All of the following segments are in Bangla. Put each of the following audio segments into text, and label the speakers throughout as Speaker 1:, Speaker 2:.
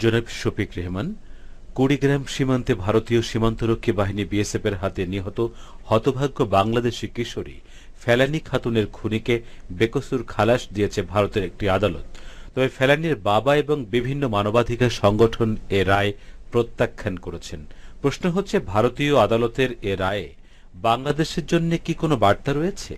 Speaker 1: জনাব শফিক রেহমান, কুড়িগ্রাম সীমান্তে ভারতীয় সীমান্তরক্ষী বাহিনী বিএসএফ এর হাতে নিহত হতভাগ্য বাংলাদেশি কিশোরী ফেলানি খাতুনের খুনিকে বেকসুর খালাস দিয়েছে ভারতের একটি আদালত। তবে ফেলানির বাবা এবং বিভিন্ন মানবাধিকার সংগঠন এ রায় প্রত্যাখ্যান করেছেন। প্রশ্ন হচ্ছে, ভারতীয় আদালতের এ রায়ে বাংলাদেশের জন্য কি কোনো বার্তা রয়েছে?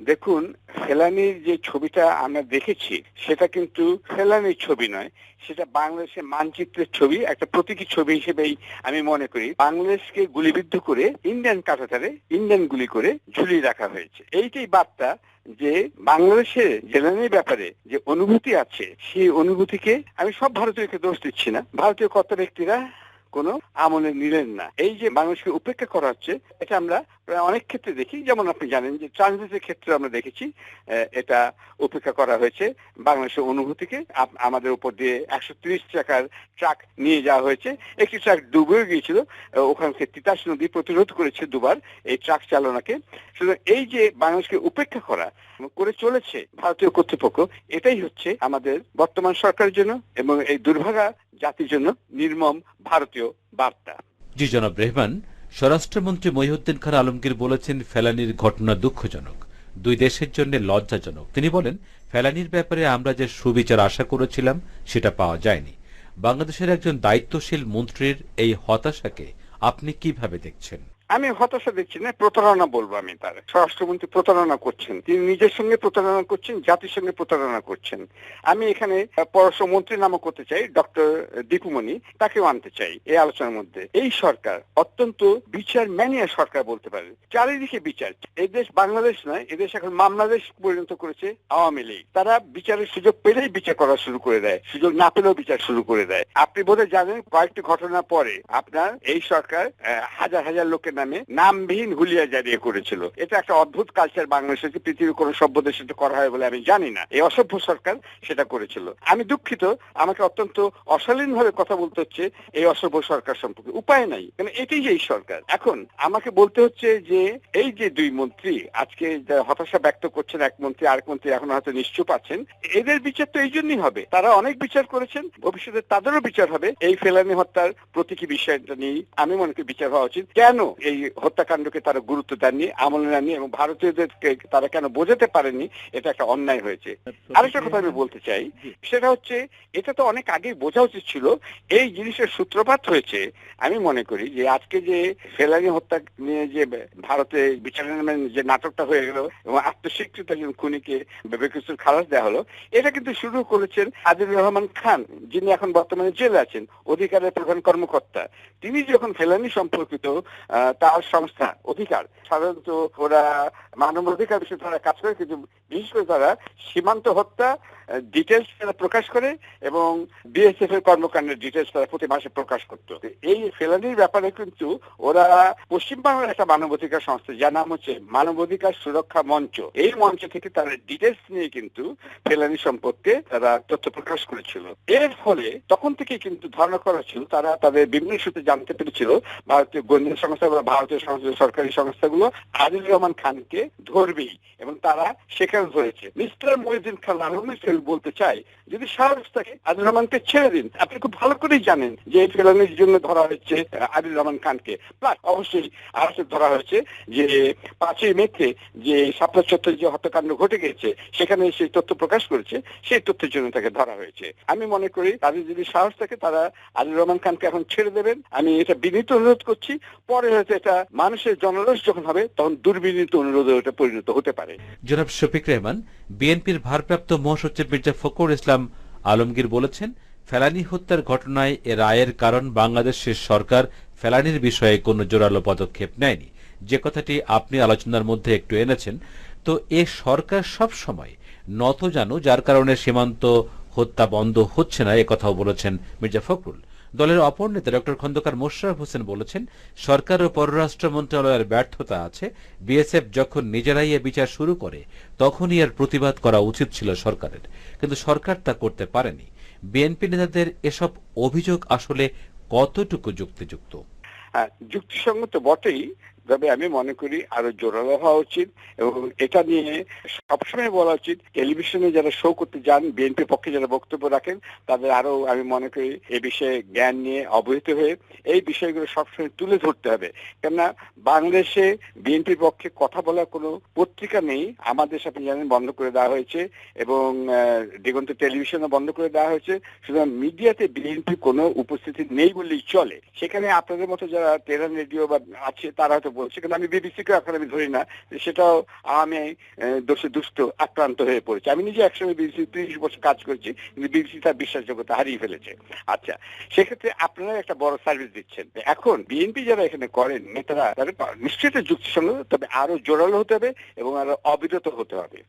Speaker 2: দেখুন ফেলানির যে ছবিটা আমরা দেখেছি, সেটা কিন্তু ফেলানির ছবি নয়, সেটা বাংলাদেশের মানচিত্রের ছবি, একটা প্রতীকী ছবি হিসেবেই আমি মনে করি। বাংলাদেশকে গুলিবিদ্ধ করে ইন্ডিয়ান কাঁটাতারে ইন্ডিয়ান গুলি করে ঝুলিয়ে রাখা হয়েছে। এইটাই বার্তা যে বাংলাদেশের জেলানির ব্যাপারে যে অনুভূতি আছে, সেই অনুভূতিকে আমি সব ভারতীয়কে দোষ দিচ্ছি না। ভারতীয় কর্তা ব্যক্তিরা কোনো আমলে নিলেন না। এই যে মানুষকে উপেক্ষা করা হচ্ছে এটা আমরা অনেক ক্ষেত্রে দেখি। যেমন আপনি জানেন যে ট্রানজিটের ক্ষেত্রে আমরা দেখেছি এটা উপেক্ষা করা হয়েছে বাংলাদেশের অনুভূতিকে। আমাদের উপর দিয়ে একশো তিরিশ টাকার ট্রাক নিয়ে যাওয়া হয়েছে। একটি ট্রাক ডুবে গিয়েছিল আহ, ওখান থেকে তিতাস নদী প্রতিরোধ করেছে দুবার এই ট্রাক চালনাকে। সুতরাং এই যে বাংলাদেশকে উপেক্ষা করা করে চলেছে ভারতীয় কর্তৃপক্ষ এটাই হচ্ছে আমাদের বর্তমান সরকারের জন্য এবং এই দুর্ভাগা জাতির জন্য নির্মম ভারতীয় বার্তা।
Speaker 1: জি, জনাব রেহমান, স্বরাষ্ট্রমন্ত্রী মহিউদ্দিন খান আলমগীর বলেছেন, ফেলানির ঘটনা দুঃখজনক, দুই দেশের জন্য লজ্জাজনক। তিনি বলেন, ফেলানির ব্যাপারে আমরা যে সুবিচার আশা করেছিলাম, সেটা পাওয়া যায়নি। বাংলাদেশের একজন দায়িত্বশীল মন্ত্রীর এই হতাশাকে আপনি কীভাবে দেখছেন?
Speaker 2: আমি হতাশা দেখছি না, প্রতারণা বলব আমি তার। স্বরাষ্ট্রমন্ত্রী প্রতারণা করছেন, তিনি নিজের সঙ্গে প্রতারণা করছেন, জাতির সঙ্গে প্রতারণা করছেন। আমি এখানে পররাষ্ট্রমন্ত্রী নামও করতে চাই, ডক্টর দীপুমণি, তাকেও আনতে চাই এই আলোচনার মধ্যে। এই সরকার অত্যন্ত বিচার ম্যানিয়া সরকার বলতে পারে। চারিদিকে বিচার। এই দেশ বাংলাদেশ নয় এদেশ এখন মামলাদেশ পরিণত করেছে আওয়ামী লীগ। তারা বিচারের সুযোগ পেলেই বিচার করা শুরু করে দেয়। সুযোগ না পেলেও বিচার শুরু করে দেয়। আপনি বোধহয় জানেন কয়েকটি ঘটনা পরে আপনার এই সরকার হাজার হাজার লোকের নামে নামবিহীন হুলিয়া জারিয়ে করেছিল। এটা একটা অদ্ভুত কালচার বাংলাদেশে পৃথিবীর কোন সভ্য দেশে করা হয় বলে আমি জানি না। এই অসভ্য সরকার সেটা করেছিল। আমি দুঃখিত, আমাকে অত্যন্ত অশালীন ভাবে কথা বলতে হচ্ছে এই অসভ্য সরকার সম্পর্কে। উপায় নাই কারণ এটাই যে এই সরকার। এখন আমাকে বলতে হচ্ছে যে এই যে দুই মন্ত্রী, আজকে হতাশা ব্যক্ত করছেন এক মন্ত্রী, আরেক মন্ত্রী এখন হয়তো নিশ্চুপ আছেন, এদের বিচার তো এই জন্যই হবে। তারা অনেক বিচার করেছেন, ভবিষ্যতে তাদেরও বিচার হবে। এই ফেলানি হত্যার প্রতীকী বিষয়টা নিয়ে আমি মনে করি বিচার হওয়া উচিত। কেন এই হত্যাকাণ্ডকে তারা গুরুত্ব দেননি আমলে নেননি এবং ভারতীয়দেরকে তারা কেন বোঝাতে পারেনি এটা একটা অন্যায় হয়েছে। আরেকটা কথা আমি বলতে চাই সেটা হচ্ছে এটা তো অনেক আগেই বোঝা উচিত ছিল এই জিনিসের সূত্রপাত হয়েছে। আমি মনে করি যে আজকে যে ফেলানি হত্যা নিয়ে যে ভারতে বিচারের যে নাটকটা হয়ে গেল এবং আত্মস্বীকৃত একজন খুনিকে বেকুসুর খালাস দেওয়া হলো এটা কিন্তু শুরু করেছেন আদিলুর রহমান খান যিনি এখন বর্তমানে জেলে আছেন অধিকারের প্রধান কর্মকর্তা। তিনি যখন ফেলানি সম্পর্কিত তার সংস্থা অধিকার। সাধারণত ওরা মানব অধিকার বিষয়ে তারা কাজ করে কিন্তু বিশেষ করে তারা সীমান্ত হত্যা ডিটেলস তারা প্রকাশ করে এবং বিএসএফ এর কর্মকাণ্ডের ডিটেলস তারা প্রতি মাসে প্রকাশ করতো। এই ফেলানির ব্যাপারে কিন্তু ওরা একটা মানবাধিকার সংস্থা, যার নাম হচ্ছে মানবাধিকার সুরক্ষা মঞ্চ। এই মঞ্চ থেকে তারা ডিটেলস নিয়ে কিন্তু ফেলানি সম্পর্কে তারা তথ্য প্রকাশ করেছিল। এর ফলে তখন থেকে কিন্তু ধারণা করা ছিল, তারা তাদের বিভিন্ন সূত্রে জানতে পেরেছিল, ভারতীয় গোয়েন্দা সংস্থা বা ভারতীয় সরকারি সংস্থাগুলো আদিল রহমান খানকে ধরবেই এবং তারা সেখানে ধরেছে মিস্টার মহিউদ্দিন খান আলমের বলতে চাই, যদি সাহস থাকে আদিল রহমানকে ছেড়ে দিন, আপনি খুব ভালো করেই জানেন যে এই ফেলানির জন্য ধরা হচ্ছে আদিল রহমান খানকে। প্লাস অবশ্যই আরেকটা ধরা হয়েছে যে পাঁচই মেতে যে সাপ্তাহ চত্বর যে হত্যাকাণ্ড ঘটে গেছে, সেখানে সেই তথ্য প্রকাশ করেছে, সেই তথ্যের জন্য তাকে ধরা হয়েছে। আমি মনে করি তাদের যদি সাহস থাকে, তারা আদিল রহমান খানকে এখন ছেড়ে দেবেন। আমি এটা বিনীত অনুরোধ করছি, পরে হয়তো এটা মানুষের জনরোষ যখন হবে, তখন দুর্বিনীত অনুরোধে ওটা পরিণত হতে পারে।
Speaker 1: জনাব শফিক রেহমান বিএনপির ভারপ্রাপ্ত মহাসচিব মির্জা ফখরুল ইসলাম আলমগীর বলেছেন, ফেলানি হত্যার ঘটনায় এ রায়ের কারণ বাংলাদেশের সরকার ফেলানির বিষয়ে কোনো জোরালো পদক্ষেপ নেয়নি। যে কথাটি আপনি আলোচনার মধ্যে একটু এনেছেন, তো এ সরকার সব সময় নত জানো যার কারণে সীমান্ত হত্যা বন্ধ হচ্ছে না কথাও বলেছেন মির্জা ফখরুল। দলের অপর নেতা ডক্টর খন্দকার মোশারফ হোসেন বলেছেন, সরকার ও পররাষ্ট্র মন্ত্রণালয়ের ব্যর্থতা আছে। বিএসএফ যখন নিজেরাই এ বিচার শুরু করে, তখনই এর প্রতিবাদ করা উচিত ছিল সরকারের। কিন্তু সরকার তা করতে পারেনি। বিএনপি নেতাদের এসব অভিযোগ আসলে কতটুকু যুক্তিযুক্ত?
Speaker 2: যুক্তিসঙ্গত বটেই তবে আমি মনে করি আরও জোরালো হওয়া উচিত এবং এটা নিয়ে সবসময় বলা উচিত, টেলিভিশনে যারা শো করতে যান বিএনপি পক্ষে যারা বক্তব্য রাখেন, তাদের আরও আমি মনে করি এ বিষয়ে জ্ঞান নিয়ে অবহিত হয়ে এই বিষয়গুলো সবসময় তুলে ধরতে হবে। কেননা বাংলাদেশে বিএনপির পক্ষে কথা বলার কোনো পত্রিকা নেই, আমাদের সাথে জানেন বন্ধ করে দেওয়া হয়েছে এবং দিগন্ত টেলিভিশনও বন্ধ করে দেওয়া হয়েছে, সুতরাং মিডিয়াতে বিএনপি কোনো উপস্থিতি নেই বললেই চলে। সেখানে আপনাদের মতো যারা তেহরান রেডিও বা আছে, তারা হয়তো বলছে, কিন্তু আমি বিবিসিকে এখন আমি ধরি না সেটাও আমি দোষে দুষ্ট, আক্রান্ত হয়ে পড়েছে। আমি নিজে একসময় বিবিসি তিরিশ বছর কাজ করেছি, কিন্তু বিবিসি তার বিশ্বাসযোগ্যতা হারিয়ে ফেলেছে। আচ্ছা সেক্ষেত্রে আপনারা একটা বড় সার্ভিস দিচ্ছেন। এখন বিএনপি যারা এখানে করেন, নেতারা, তাদের নিশ্চয়ই যুক্তিসঙ্গত, তবে আরও জোরালো হতে হবে এবং আরও অবিরত হতে হবে।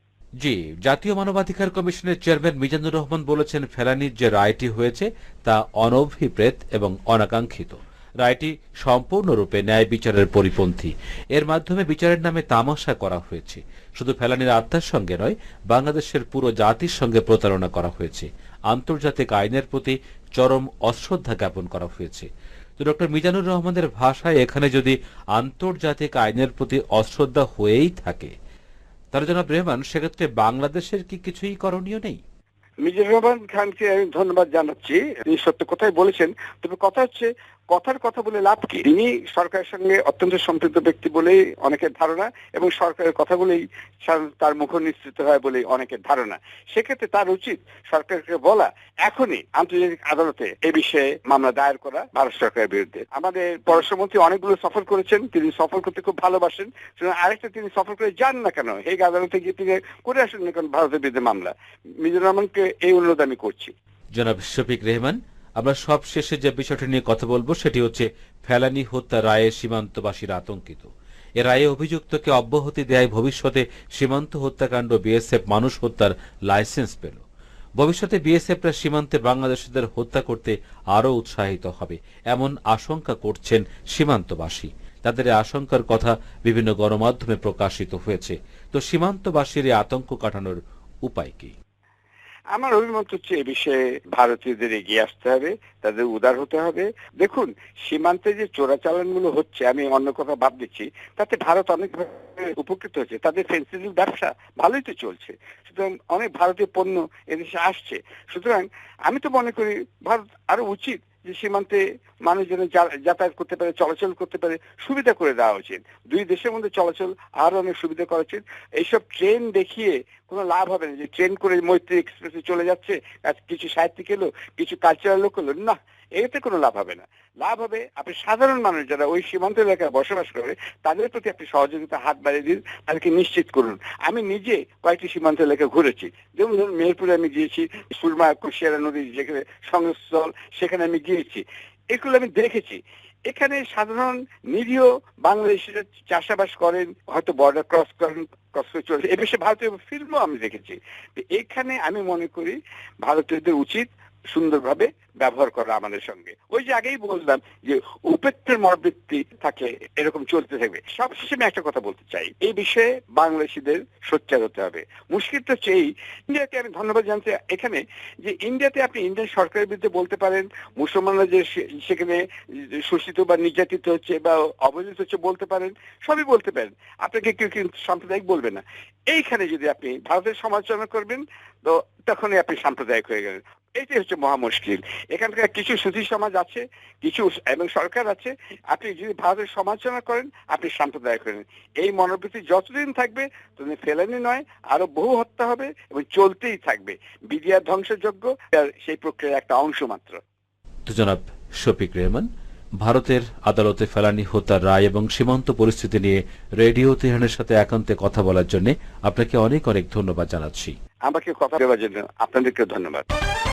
Speaker 1: জি, জাতীয় মানবাধিকার কমিশনের চেয়ারম্যান মিজানুর রহমান বলেছেন, ফেলানির যে রায়টি হয়েছে, তা অনভিপ্রেত এবং অনাকাঙ্ক্ষিত। রায়টি সম্পূর্ণরূপে ন্যায় বিচারের পরিপন্থী। এর মাধ্যমে বিচারের নামে তামাশা করা হয়েছে। শুধু ফেলানির আত্মার সঙ্গে নয়, বাংলাদেশের পুরো জাতির সঙ্গে প্রতারণা করা হয়েছে। আন্তর্জাতিক আইনের প্রতি চরম অশ্রদ্ধা জ্ঞাপন করা হয়েছে। তো ডক্টর মিজানুর রহমানের ভাষায় এখানে যদি আন্তর্জাতিক আইনের প্রতি অশ্রদ্ধা হয়েই থাকে, তাহলে জনাব রেহমান, সেক্ষেত্রে বাংলাদেশের কি কিছুই করণীয় নেই?
Speaker 2: মিজানুর রহমান খানকে আমি ধন্যবাদ জানাচ্ছি। তিনি সত্য কথাই বলেছেন। তবে কথা হচ্ছে কথার কথা বলে লাভ কি? তিনি সরকারের সঙ্গে অত্যন্ত সম্পৃক্ত ব্যক্তি বলেই অনেকের ধারণা এবং সরকারের কথা বলেই তার মুখ নিশ্চিত হয় বলেই অনেকের ধারণা। সেক্ষেত্রে তার উচিত সরকারকে বলা, এখনই আন্তর্জাতিক আদালতে এ বিষয়ে মামলা দায়ের করা ভারত সরকারের বিরুদ্ধে। আমাদের পররাষ্ট্রমন্ত্রী অনেকগুলো সফর করেছেন, তিনি সফর করতে খুব ভালোবাসেন। আরেকটা তিনি সফর করে যান না কেন? হেগ আদালতে গিয়ে তিনি করে আসেন না কেন ভারতের বিরুদ্ধে মামলা? মিজানুর রহমানকে এই অনুরোধ আমি করছি।
Speaker 1: জনাব শফিক রেহমান আমরা সব শেষে যে বিষয়টি নিয়ে কথা বলব, সেটি হচ্ছে ফেলানি হত্যা রায়ে সীমান্তবাসীরা আতঙ্কিত। এ রায়ে অভিযুক্তকে অব্যাহতি দেয় ভবিষ্যতে সীমান্ত হত্যাকাণ্ড বিএসএফ মানুষ হত্যার লাইসেন্স পেল। ভবিষ্যতে বিএসএফরা সীমান্তে বাংলাদেশিদের হত্যা করতে আরও উৎসাহিত হবে, এমন আশঙ্কা করছেন সীমান্তবাসী। তাদের আশঙ্কার কথা বিভিন্ন গণমাধ্যমে প্রকাশিত হয়েছে। তো সীমান্তবাসীর আতঙ্ক কাটানোর উপায় কি?
Speaker 2: আমার অভিমত হচ্ছে এ বিষয়ে ভারতীয়দের এগিয়ে আসতে হবে, তাদের উদার হতে হবে। দেখুন, সীমান্তে যে চোরাচালানগুলো হচ্ছে, আমি অন্য কথা ভাব দিচ্ছি, তাতে ভারত অনেক উপকৃত হচ্ছে। তাদের ফেন্সিডিল ব্যবসা ভালোই তো চলছে। সুতরাং অনেক ভারতীয় পণ্য এদেশে আসছে। সুতরাং আমি তো মনে করি, ভারত আরও উচিত যে সীমান্তে মানুষ যেন যাতায়াত করতে পারে, চলাচল করতে পারে, সুবিধা করে দেওয়া উচিত। দুই দেশের মধ্যে চলাচল আরও অনেক সুবিধা করা উচিত। এইসব ট্রেন দেখিয়ে কোনো লাভ হবে না। যে ট্রেন করে মৈত্রী এক্সপ্রেসে চলে যাচ্ছে কিছু সাহিত্যিক এলো, কিছু কালচারাল লোক এলো, না, এতে কোনো লাভ হবে না। লাভ হবে আপনি সাধারণ মানুষ যারা ওই সীমান্ত এলাকায় বসবাস করে, তাদের প্রতি আপনি সহযোগিতা হাত বাড়িয়ে দিন, তাদেরকে নিশ্চিত করুন। আমি নিজে কয়েকটি সীমান্ত এলাকা ঘুরেছি। যেমন ধরুন মেহেরপুরে আমি গিয়েছি, সুরমা, কুশিয়ারা নদী যেখানে সংস্থল, সেখানে আমি গিয়েছি। এগুলো আমি দেখেছি। এখানে সাধারণ নিরীহ বাংলাদেশিরা চাষাবাস করেন, হয়তো বর্ডার ক্রস করেন ক্রস করে চলছে এ বিষয়ে ভারতীয় ফিল্মও আমি দেখেছি। এখানে আমি মনে করি ভারতীয়দের উচিত সুন্দরভাবে ব্যবহার করা আমাদের সঙ্গে। ওই যে আগেই বললাম যে উপেক্ষের মরবৃত্তি থাকে, এরকম চলতে থাকবে। সবশেষে আমি একটা কথা বলতে চাই। এই বিষয়ে বাংলাদেশিদের সোচ্চার হতে হবে। মুশকিলটা হচ্ছে এই ইন্ডিয়াকে আমি ধন্যবাদ জানতে এখানে যে ইন্ডিয়াতে আপনি ইন্ডিয়ান সরকারের বিরুদ্ধে বলতে পারেন, মুসলমানরা যে সেখানে শোষিত বা নির্যাতিত হচ্ছে বা অবহেলিত হচ্ছে বলতে পারেন, সবই বলতে পারেন। আপনাকে কেউ কিন্তু সাম্প্রদায়িক বলবে না। এইখানে যদি আপনি ভারতের সমালোচনা করবেন, তো তখনই আপনি সাম্প্রদায়িক হয়ে গেলেন। এইটাই হচ্ছে মহা মুশকিল এখানকার কিছু সুধী সমাজ আছে কিছু এবং সরকার আছে। আপনি যদি ভারতের সমালোচনা করেন আপনি সাম্প্রদায়িক করেন এই মনোবৃত্তি যতদিন থাকবে ততদিন ফেলানি নয় আরও বহু হত্যা হবে এবং চলতেই থাকবে। বিডিআর ধ্বংসযোগ্য সেই প্রক্রিয়ার একটা অংশ মাত্র।
Speaker 1: তো জনাব শফিক রেহমান ভারতের আদালতে ফেলানি হত্যার রায় এবং সীমান্ত পরিস্থিতি নিয়ে রেডিও তেহরানের সাথে একান্তে কথা বলার জন্য আপনাকে অনেক অনেক ধন্যবাদ জানাচ্ছি।
Speaker 2: আমাকে কথা দেওয়ার জন্য আপনাদেরকে ধন্যবাদ।